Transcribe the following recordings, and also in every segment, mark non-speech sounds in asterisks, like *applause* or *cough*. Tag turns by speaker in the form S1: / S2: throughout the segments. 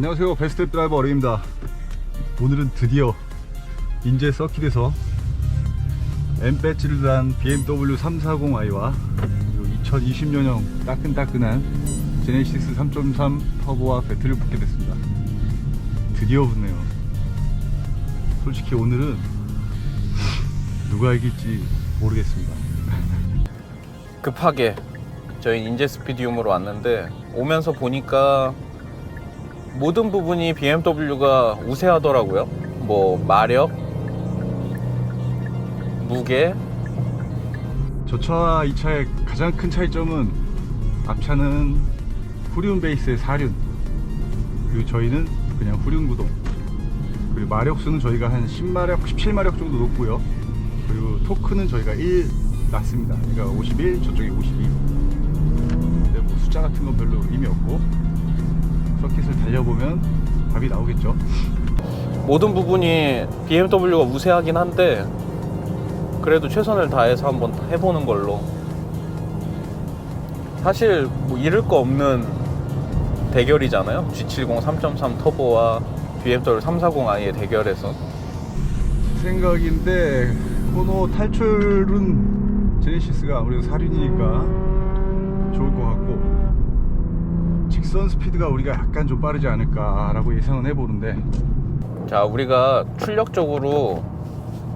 S1: 안녕하세요. 베스트 드라이버 어레입니다. 오늘은 드디어 인제 서킷에서 M 배지를 단 BMW 340i와 2020년형 따끈따끈한 제네시스 3.3 터보와 배틀을 붙게 됐습니다. 드디어 붙네요. 솔직히 오늘은 누가 이길지 모르겠습니다.
S2: 급하게 저희 인제 스피디움으로 왔는데 오면서 보니까 모든 부분이 BMW가 우세하더라고요. 뭐 마력, 무게,
S1: 저 차와 이 차의 가장 큰 차이점은 앞차는 후륜 베이스의 사륜 그리고 저희는 그냥 후륜 구동 그리고 마력수는 저희가 한 10마력, 17마력 정도 높고요. 그리고 토크는 저희가 1 낮습니다. 그러니까 51, 저쪽이 52 근데 뭐 숫자 같은 건 별로 의미 없고 서킷을 달려보면 답이 나오겠죠?
S2: 모든 부분이 BMW가 우세하긴 한데 그래도 최선을 다해서 한번 해보는 걸로. 사실 뭐 잃을 거 없는 대결이잖아요. G70 3.3 터보와 BMW 340i의 대결에서.
S1: 생각인데 코너 탈출은 제네시스가 아무래도 사륜이니까 좋을 것 같고 직선 스피드가 우리가 약간 좀 빠르지 않을까라고 예상은 해보는데.
S2: 자 우리가 출력적으로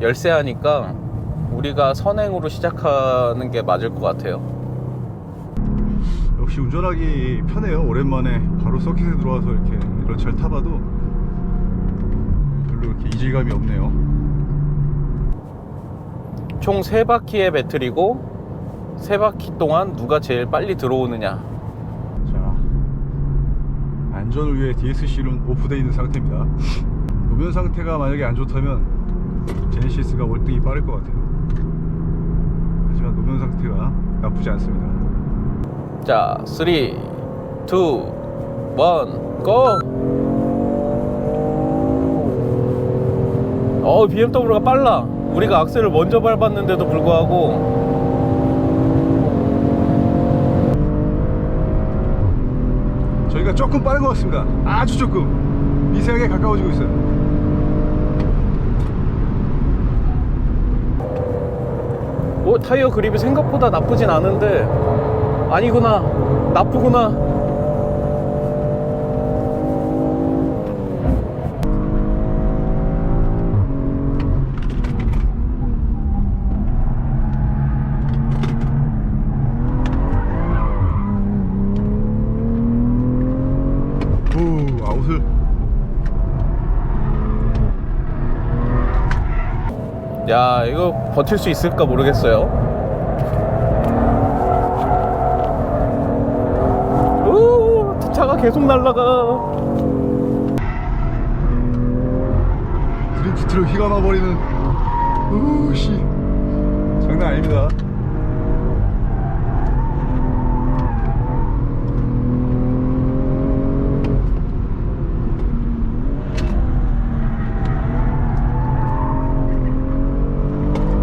S2: 열세하니까 우리가 선행으로 시작하는 게 맞을 것 같아요.
S1: 역시 운전하기 편해요. 오랜만에 바로 서킷에 들어와서 이렇게 이런 차를 타봐도 별로 이렇게 이질감이 없네요.
S2: 총 3바퀴의 배틀이고 3바퀴 동안 누가 제일 빨리 들어오느냐.
S1: 자 안전을 위해 DSC는 오프되어 있는 상태입니다. 노면 상태가 만약에 안 좋다면 제네시스가 월등히 빠를 것 같아요. 하지만 노면 상태가 나쁘지 않습니다.
S2: 자 3, 2, 1, 고! 어 BMW가 빨라. 우리가 악셀을 먼저 밟았는데도 불구하고
S1: 저희가 조금 빠른 것 같습니다. 아주 조금. 미세하게 가까워지고 있어요.
S2: 어, 타이어 그립이 생각보다 나쁘진 않은데. 아니구나. 나쁘구나
S1: 오 아웃을
S2: 야 이거 버틸 수 있을까 모르겠어요. 우 차가 계속 날아가.
S1: 드리프트로 휘가 나버리는 우씨. 장난 아닙니다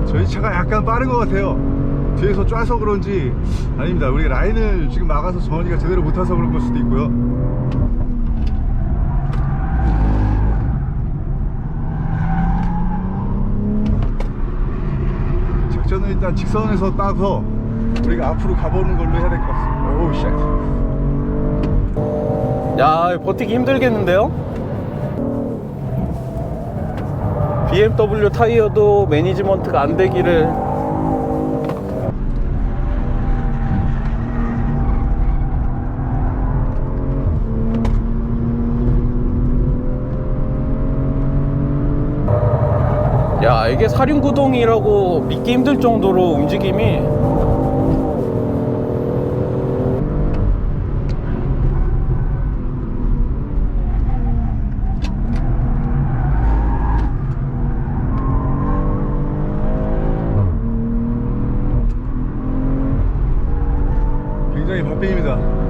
S1: 저희 차가 약간 빠른 것 같아요. 뒤에서 쫙서 그런지 아닙니다. 우리 라인을 지금 막아서 정원이가 제대로 못 타서 그런 걸 수도 있고요. 작전은 일단 직선에서 따서 우리가 앞으로 가보는 걸로 해야 될 것 같습니다. 오우 쉣.
S2: 야 버티기 힘들겠는데요? BMW 타이어도 매니지먼트가 안 되기를 야 이게 사륜구동이라고 믿기 힘들 정도로 움직임이
S1: 굉장히 박빙입니다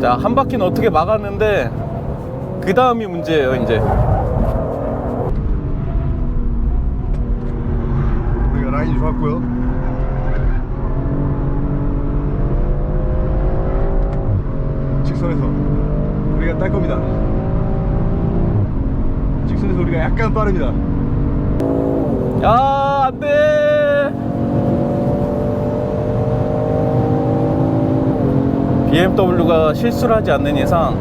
S2: 자, 한 바퀴는 어떻게 막았는데 그 다음이 문제예요, 이제.
S1: 우리가 라인이 좋았고요. 직선에서 우리가 딸 겁니다. 직선에서 우리가 약간 빠릅니다.
S2: 야, 안 돼! BMW가 실수를 하지 않는 이상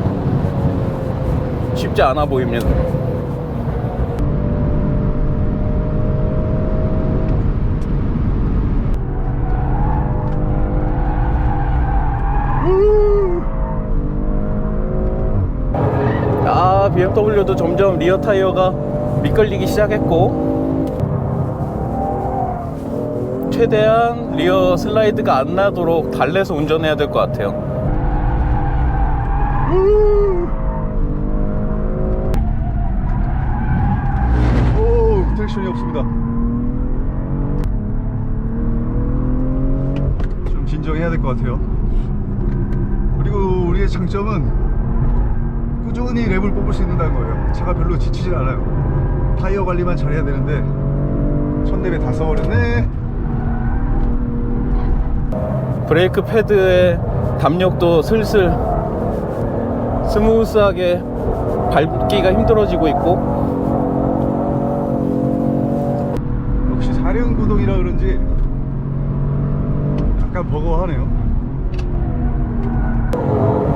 S2: 쉽지 않아 보입니다. 아, BMW도 점점 리어 타이어가 미끌리기 시작했고 최대한 리어 슬라이드가 안 나도록 달래서 운전해야 될 것 같아요.
S1: 오, 트랙션이 없습니다. 좀 진정해야 될 것 같아요. 그리고 우리의 장점은 꾸준히 랩을 뽑을 수 있다는 거예요. 차가 별로 지치질 않아요. 타이어 관리만 잘해야 되는데 첫 랩에 다 써버렸네.
S2: 브레이크 패드의 담력도 슬슬 스무스하게 밟기가 힘들어지고 있고
S1: 역시 사륜구동이라 그런지 약간 버거워하네요.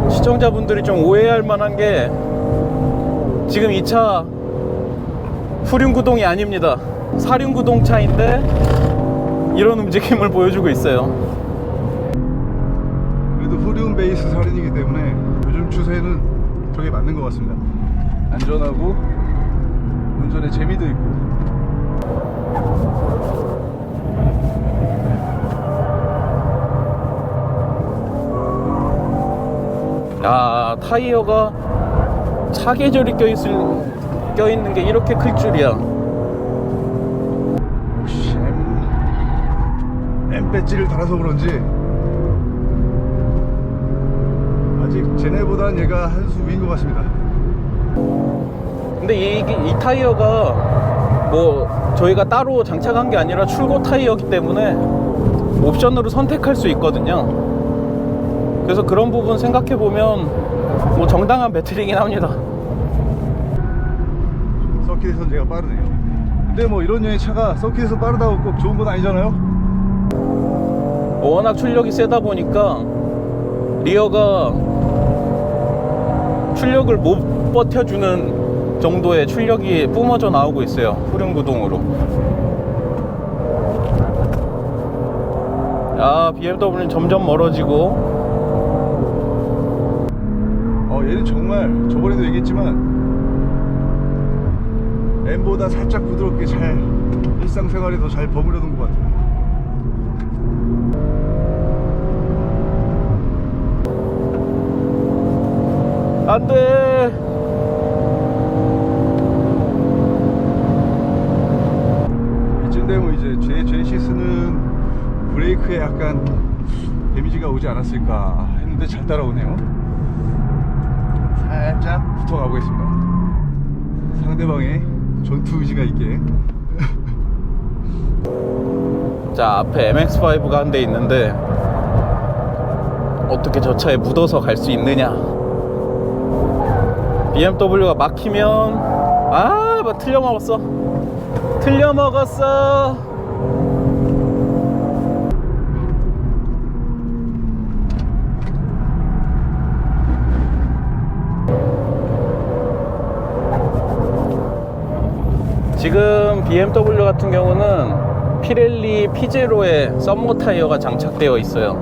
S2: 시청자분들이 좀 오해할 만한 게 지금 이 차 후륜구동이 아닙니다. 사륜구동 차인데 이런 움직임을 보여주고 있어요.
S1: 그래도 후륜 베이스 살인이기 때문에 추세는 저게 맞는 것 같습니다. 안전하고 운전에 재미도 있고.
S2: 야 타이어가 사계절이 껴있을 껴있는 게 이렇게 클 줄이야.
S1: 혹시 M, M 배지를 달아서 그런지 아직 쟤네보단 얘가 한 수 위인 것 같습니다.
S2: 근데 이, 이 타이어가 뭐 저희가 따로 장착한 게 아니라 출고 타이어이기 때문에 옵션으로 선택할 수 있거든요. 그래서 그런 부분 생각해 보면 뭐 정당한 배틀이긴 합니다.
S1: 서킷에서는 제가 빠르네요. 근데 뭐 이런 류의 차가 서킷에서 빠르다고 꼭 좋은 건 아니잖아요.
S2: 워낙 출력이 세다 보니까 리어가 출력을 못 버텨주는 정도의 출력이 뿜어져 나오고 있어요. 후륜구동으로. 야, BMW는 점점 멀어지고
S1: 어, 얘는 정말 저번에도 얘기했지만 M보다 살짝 부드럽게 잘 일상생활에도 잘 버무려둔 것 같아요.
S2: 안 돼.
S1: 이쯤 되면 이제 제 제네시스는 브레이크에 약간 데미지가 오지 않았을까 했는데 잘 따라오네요. 살짝 붙어가고 있습니다. 상대방의 전투 의지가 있게. *laughs*
S2: 자, 앞에 MX5가 한 대 있는데 어떻게 저 차에 묻어서 갈 수 있느냐? BMW가 막히면 아, 뭐 틀려 먹었어. 틀려 먹었어. 지금 BMW 같은 경우는 피렐리 피제로의 썸머 타이어가 장착되어 있어요.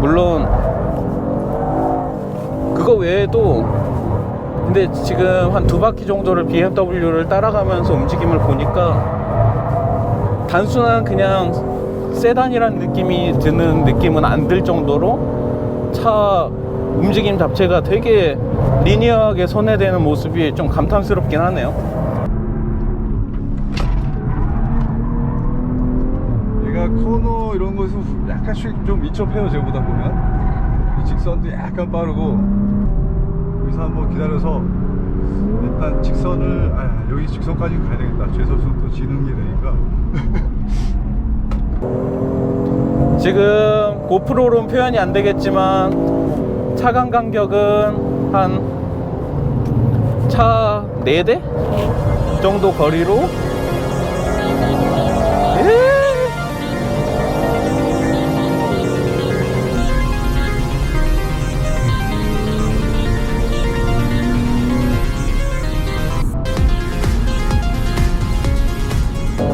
S2: 물론 그거 외에도 근데 지금 한 두 바퀴 정도를 BMW를 따라가면서 움직임을 보니까 단순한 그냥 세단이라는 느낌이 드는 느낌은 안 들 정도로 차 움직임 자체가 되게 리니어하게 손해되는 모습이 좀 감탄스럽긴 하네요.
S1: 얘가 코너 이런 거에서 약간씩 좀 민첩해요 제보다 보면 이 직선도 약간 빠르고 여기서 한번 기다려서 일단 직선을 아 여기 직선까지 가야 되겠다. 제 선수는 또 지는 게 되니까. *laughs*
S2: 지금 고프로로는 표현이 안 되겠지만 차간 간격은 한 차 4대 정도 거리로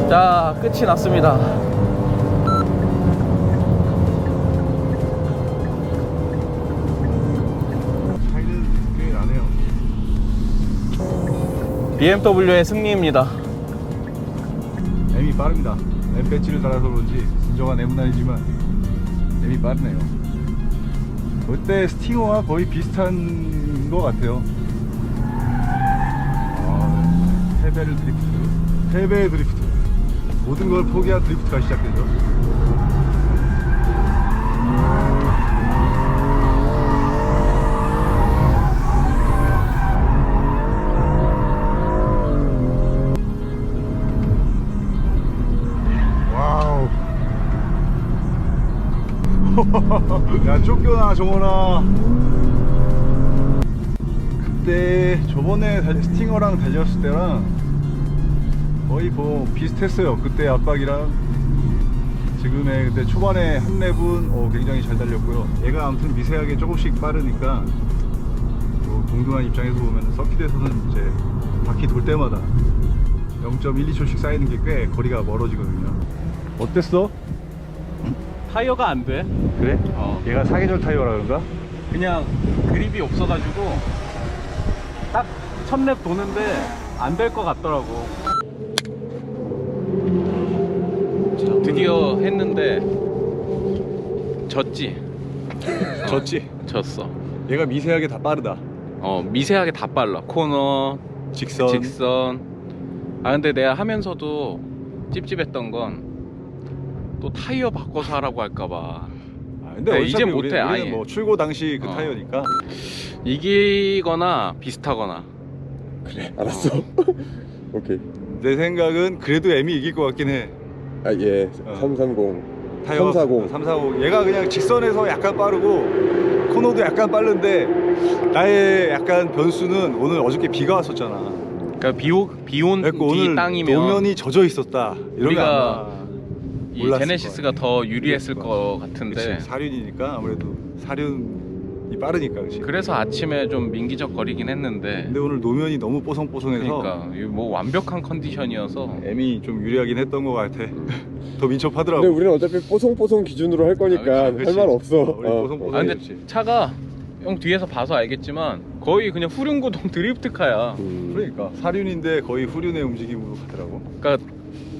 S2: 자 끝이 났습니다. BMW의 승리입니다
S1: M이 빠릅니다. M 배지를 달아서 그런지 진정한 M은 아니지만 M이 빠르네요. 그때 스팅어와 거의 비슷한 것 같아요. 아, 3배를 드리프트, 3배의 드리프트. 모든 걸 포기한 드리프트가 시작되죠. 와우. *laughs* 야 쫓겨나 정원아. 그때 저번에 달- 스팅어랑 달렸을 때랑 거의 뭐 비슷했어요. 그때 압박이랑 지금의 그때 초반에 한 랩은 어, 굉장히 잘 달렸고요. 얘가 아무튼 미세하게 조금씩 빠르니까 뭐 동등한 입장에서 보면 서킷에서는 이제 바퀴 돌 때마다 0.12초씩 쌓이는 게 꽤 거리가 멀어지거든요. 어땠어?
S2: 타이어가 안 돼
S1: 그래?
S2: 어.
S1: 얘가 사계절 타이어라 그런가?
S2: 그냥 그립이 없어가지고 딱 첫랩 도는데 안 될 것 같더라고 드디어 했는데 졌지 *laughs*
S1: 졌지?
S2: 졌어
S1: 얘가 미세하게 다 빠르다.
S2: 어 미세하게 다 빨라 코너
S1: 직선.
S2: 직선 아 근데 내가 하면서도 찝찝했던 건 또 타이어 바꿔서 하라고 할까봐
S1: 아, 근데
S2: 네,
S1: 어차피
S2: 이제
S1: 우리,
S2: 못해,
S1: 우리는
S2: 아예.
S1: 뭐 출고 당시 그
S2: 어.
S1: 타이어니까
S2: 이기거나 비슷하거나
S3: 알았어. *laughs* 오케이.
S1: 내 생각은 그래도 M이 이길 것 같긴 해.
S3: 아, 예.
S1: 어.
S3: 330.
S1: 타이어
S3: 340.
S1: 340. 얘가 그냥 직선에서 약간 빠르고 코너도 약간 빠른데 나의 약간 변수는 오늘 어저께 비가 왔었잖아.
S2: 그러니까 비오 비온
S1: 오늘
S2: 땅이면
S1: 노면이 젖어 있었다. 이러면
S2: 우리가
S1: 아마
S2: 이
S1: 몰랐을
S2: 제네시스가
S1: 거야.
S2: 더 유리했을
S1: 유리했을
S2: 것 같은데
S1: 그치, 사륜이니까 아무래도 사륜 이 빠르니까 그치.
S2: 그래서 아침에 좀 민기적거리긴 했는데
S1: 근데 오늘 노면이 너무 뽀송뽀송해서
S2: 그러니까 이거 뭐 완벽한 컨디션이어서
S1: M이 좀 유리하긴 했던 것 같아. *laughs* 더 민첩하더라고.
S3: 근데 우리는 어차피 뽀송뽀송 기준으로 할 거니까
S1: 아, 그치.
S3: 할말 없어.
S1: 어, 우리
S3: 어.
S1: 뽀송뽀송.
S2: 아 근데. 차가 형 뒤에서 봐서 알겠지만 거의 그냥 후륜구동 *laughs* 드리프트카야
S3: 음.
S1: 그러니까 사륜인데 거의 후륜의 움직임으로 가더라고.
S2: 그러니까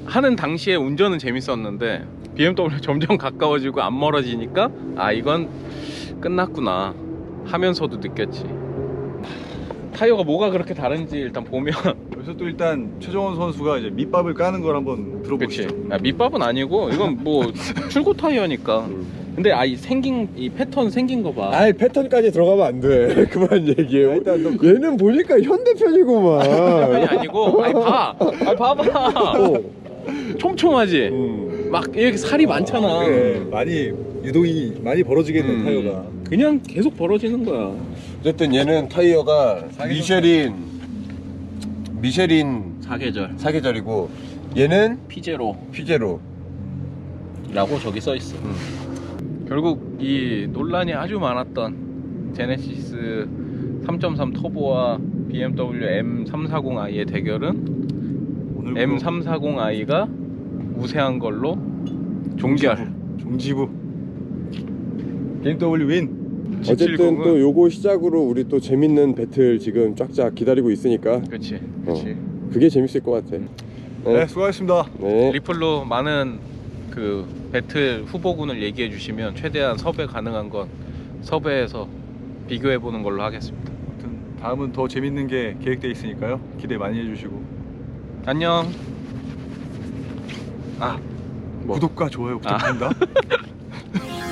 S2: 하는 당시에 운전은 재밌었는데 BMW 점점 *laughs* 가까워지고 안 멀어지니까 아 이건 끝났구나 하면서도 느꼈지 타이어가 뭐가 그렇게 다른지 일단 보면 *laughs*
S1: 여기서 또 일단 최정원 선수가 이제 밑밥을 까는 걸 한번
S2: 그치
S1: 들어보시죠.
S2: 아, 밑밥은 아니고 이건 뭐 *laughs* 출고 타이어니까
S3: 음.
S2: 근데 아이 생긴 이 패턴 생긴 거봐
S3: 아이 패턴까지 들어가면 안 돼. *laughs* 그만 얘기해.
S1: 아, 일단 너
S3: 얘는 보니까 현대편이구만.
S2: 아니 아니고 아니 봐 아니 봐봐
S3: 어.
S2: 촘촘하지
S3: 음.
S2: 막 이렇게 살이 많잖아
S1: 그래, 많이 유동이 많이 벌어지겠네
S2: 음.
S1: 타이어가.
S2: 그냥 계속 벌어지는 거야
S3: 어쨌든 얘는 타이어가 미쉐린 미쉐린
S2: 사계절
S3: 사계절이고 얘는
S2: 피제로
S3: 피제로.
S2: 라고 저기 써 있어. 결국 이 논란이 아주 많았던 제네시스 3.3 터보와 BMW M340i의 대결은
S1: 오늘
S2: M340i가 우세한 걸로 종결.
S1: 종지부. BMW 윈.
S3: 어쨌든
S2: G70은
S3: 또 요거 시작으로 우리 또 재밌는 배틀 지금 쫙쫙 기다리고 있으니까
S2: 그렇지.
S3: 어,
S1: 그렇지.
S3: 그게 재밌을 것 같아.
S1: 네, 수고하셨습니다.
S3: 네.
S2: 리플로 많은 그 배틀 후보군을 얘기해 주시면 최대한 섭외 가능한 건 섭외해서 비교해 보는 걸로 하겠습니다.
S1: 아무튼 다음은 더 재밌는 게 계획돼 있으니까요. 기대 많이 해주시고.
S2: 안녕.
S1: 아
S2: 뭐?
S1: 구독과 좋아요 부탁드립니다. *laughs*